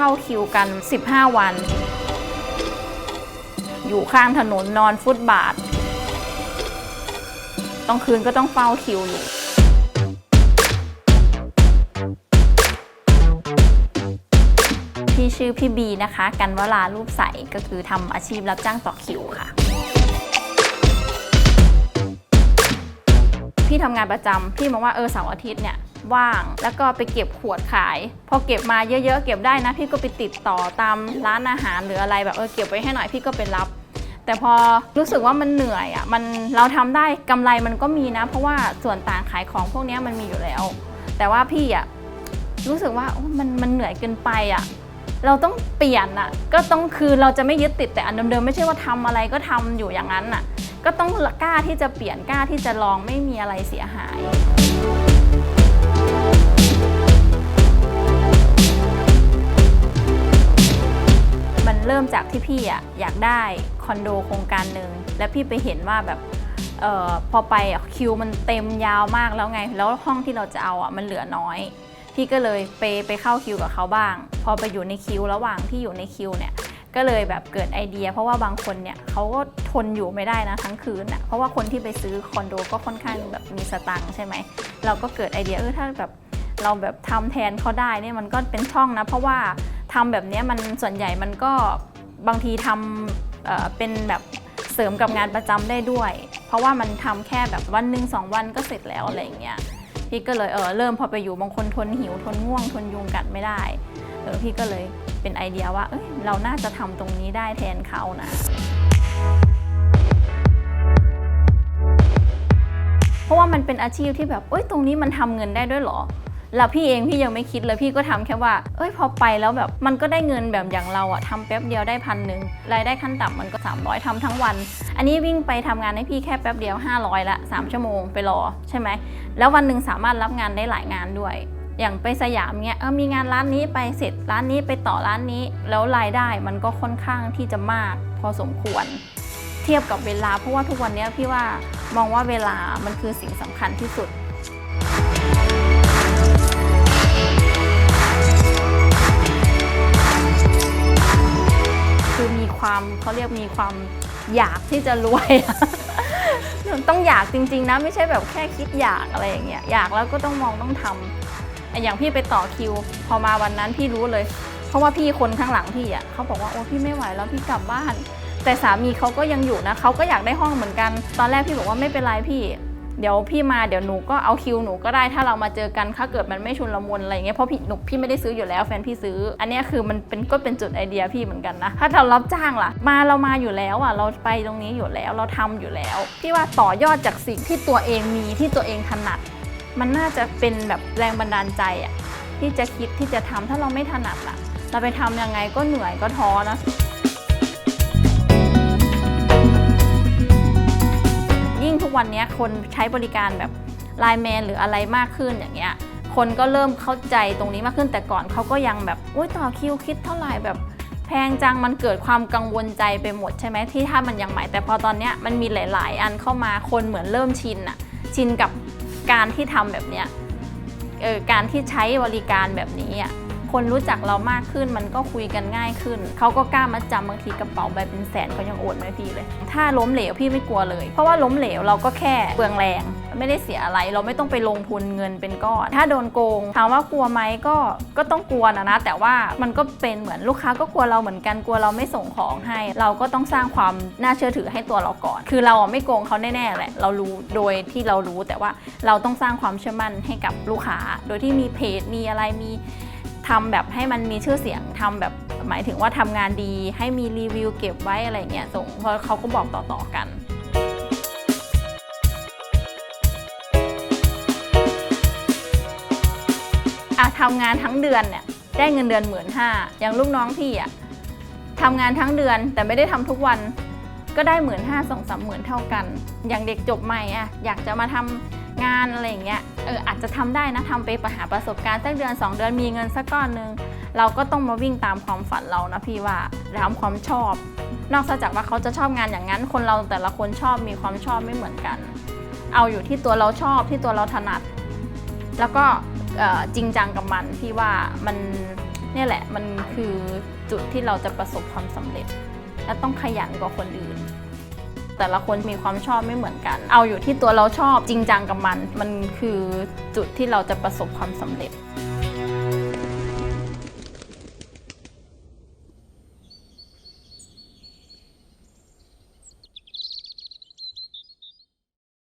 เข้าคิวกัน 15 วัน อยู่ข้างถนนนอนฟุตบาทต้องคืนก็ต้องเฝ้าคิวอยู่พี่ชื่อพี่บีนะคะ กันวลารูปใสก็คือทำอาชีพรับจ้างต่อคิวค่ะ พี่ทำงานประจำพี่มองว่าเออเสาร์อาทิตย์เนี่ย ว่าง แล้วก็ไปเก็บขวดขาย พอเก็บมาเยอะๆ เก็บได้นะ พี่ก็ไปติดต่อตามร้านอาหารหรืออะไรแบบเออเก็บไว้ให้หน่อยพี่ก็ไปรับแต่พอรู้สึกว่ามันเหนื่อยอะมันเราทำได้กำไรมันก็มีนะ เพราะว่าส่วนต่างขายของพวกนี้มันมีอยู่แล้ว แต่ว่าพี่อะรู้สึกว่ามันมันเหนื่อยเกินไปอะเราต้องเปลี่ยนอะก็ต้องคือเราจะไม่ยึดติดแต่อันเดิมๆไม่ใช่ว่าทำอะไรก็ทำอยู่อย่างนั้นอะก็ต้องกล้าที่จะเปลี่ยนกล้าที่จะลองไม่มีอะไรเสียหาย ริ่มจากที่พี่อะอยากได้คอนโดโครงการหนึ่งแล้วพี่ไปเห็นว่าแบบเออพอไปคิวมันเต็มยาวมากแล้วไง แล้วห้องที่เราจะเอาอะมันเหลือน้อย พี่ก็เลยไปไปเข้าคิวกับเขาบ้าง พอไปอยู่ในคิวระหว่างที่อยู่ในคิวเนี่ยก็เลยแบบเกิดไอเดีย เพราะว่าบางคนเนี่ยเขาก็ทนอยู่ไม่ได้นะทั้งคืนอะเพราะว่าคนที่ไปซื้อคอนโดก็ค่อนข้างแบบมีสตังค์ใช่ไหมเราก็เกิดไอเดียเออถ้าแบบเราแบบทำแทนเขาได้เนี่ยมันก็เป็นช่องนะ เพราะว่า ทำแบบนี้มันส่วนใหญ่มันก็บางทีทำเเป็นแบบเสริมกับงานประจำได้ด้วย เพราะว่ามันทำแค่แบบวันหนึ่งสองวันก็เสร็จแล้วอะไรอย่างเงี้ยพี่ก็เลยเออเริ่มพอไปอยู่บางคนทนหิวทนง่วงทนยุงกัดไม่ได้เออพี่ก็เลยเป็นไอเดียว่าเอ้ยเราน่าจะทำตรงนี้ได้แทนเขานะเพราะว่ามันเป็นอาชีพที่แบบเอ้ยตรงนี้มันทำเงินได้ด้วยเหรอ แล้วพี่เองพี่ยังไม่คิดเลยพี่ก็ทำแค่ว่า เอ้ยพอไปแล้วแบบมันก็ได้เงินแบบอย่างเราอะทำแป๊บเดียวได้พันหนึ่งรายได้ขั้นต่ำมันก็ 300ทำทั้งวัน อันนี้วิ่งไปทำงานให้พี่แค่แป๊บเดียว 500 ละ 3 ชั่วโมงไปรอใช่ไหมแล้ววันหนึ่งสามารถรับงานได้หลายงานด้วย อย่างไปสยามเนี้ยเออมีงานร้านนี้ไปเสร็จร้านนี้ไปต่อร้านนี้ แล้วรายได้มันก็ค่อนข้างที่จะมากพอสมควร เทียบกับเวลาเพราะว่าทุกวันนี้พี่ว่ามองว่าเวลามันคือสิ่งสำคัญที่สุด มีความเขาเรียกมีความอยากที่จะรวย ต้องอยากจริงๆนะไม่ใช่แบบแค่คิดอยากอะไรอย่างเงี้ยอยากแล้วก็ต้องมองต้องทำอะอย่างพี่ไปต่อคิว พอมาวันนั้นพี่รู้เลย เพราะว่าพี่คนข้างหลังพี่อะเขาบอกว่าโอ้พี่ไม่ไหวแล้วพี่กลับบ้าน แต่สามีเขาก็ยังอยู่นะเขาก็อยากได้ห้องเหมือนกัน ตอนแรกพี่บอกว่าไม่เป็นไรพี่ เดี๋ยวพี่มาเดี๋ยวหนูก็เอาคิวหนูก็ได้ถ้าเรามาเจอกันถ้าเกิดมันไม่ชุนละมุนอะไรเงี้ยเพราะพี่หนูพี่ไม่ได้ซื้ออยู่แล้วแฟนพี่ซื้อ อันนี้คือมันเป็นก็เป็นจุดไอเดียพี่เหมือนกันนะถ้าเรารับจ้างล่ะ มาเรามาอยู่แล้วอะเราไปตรงนี้อยู่แล้วเราทำอยู่แล้วพี่ว่าต่อยอดจากสิ่งที่ตัวเองมีที่ตัวเองถนัด มันน่าจะเป็นแบบแรงบันดาลใจอะที่จะคิดที่จะทำถ้าเราไม่ถนัดล่ะ เราไปทำยังไงก็เหนื่อยก็ท้อนะ วันนี้คนใช้บริการแบบไลน์แมนหรืออะไรมากขึ้นอย่างเงี้ยคนก็เริ่มเข้าใจตรงนี้มากขึ้นแต่ก่อนเขาก็ยังแบบอุ้ยต่อคิวคิดเท่าไหร่แบบแพงจังมันเกิดความกังวลใจไปหมดใช่ไหมที่ถ้ามันยังใหม่แต่พอตอนเนี้ยมันมีหลาย ๆ อันเข้ามาคนเหมือนเริ่มชินอะชินกับการที่ทำแบบเนี้ยเออการที่ใช้บริการแบบนี้อะ คนรู้จักเรามากขึ้น มันก็คุยกันง่ายขึ้น เขาก็กล้ามาจำบางทีกระเป๋าใบเป็นแสนเขายังโอนไม่พี่เลย ถ้าล้มเหลวพี่ไม่กลัวเลย เพราะว่าล้มเหลวเราก็แค่เปลืองแรง ไม่ได้เสียอะไร เราไม่ต้องไปลงทุนเงินเป็นก้อน ถ้าโดนโกงถามว่ากลัวไหมก็ก็ต้องกลัวนะนะ แต่ว่ามันก็เป็นเหมือนลูกค้าก็กลัวเราเหมือนกันกลัวเราไม่ส่งของให้ เราก็ต้องสร้างความน่าเชื่อถือให้ตัวเราก่อน คือเราไม่โกงเขาแน่ๆแหละ เรารู้โดยที่เรารู้แต่ว่าเราต้องสร้างความเชื่อมั่นให้กับลูกค้า โดยที่มีเพจมีอะไรมี ทำแบบให้มันมีชื่อเสียงทำแบบหมายถึงว่าทำงานดี ให้มีรีวิวเก็บไว้อะไรเงี้ยส่งเพราะเขาก็บอกต่อๆกันอะทำงานทั้งเดือนเนี่ยได้เงินเดือนหมื่นห้าอย่างลูกน้องพี่อะทำงานทั้งเดือนแต่ไม่ได้ทำทุกวันก็ได้หมื่นห้าสองสามหมื่นเท่ากัน อย่างเด็กจบใหม่อะอยากจะมาทำ งานอะไรอย่างเงี้ยเอออาจจะทำได้นะทำไปประหาประสบการณ์สักเดือน 2 เดือนมีเงินสักก้อนหนึ่งเราก็ต้องมาวิ่งตามความฝันเรานะพี่ว่าตามความชอบ นอกจากว่าเขาจะชอบงานอย่างนั้น คนเราแต่ละคนชอบมีความชอบไม่เหมือนกัน เอาอยู่ที่ตัวเราชอบที่ตัวเราถนัด แล้วก็จริงจังกับมันพี่ว่ามันเนี่ยแหละมันคือจุดที่เราจะประสบความสำเร็จ และต้องขยันกว่าคนอื่น แต่ละคนมีความชอบไม่เหมือนกัน เอาอยู่ที่ตัวเราชอบจริงจังกับมัน มันคือจุดที่เราจะประสบความสำเร็จ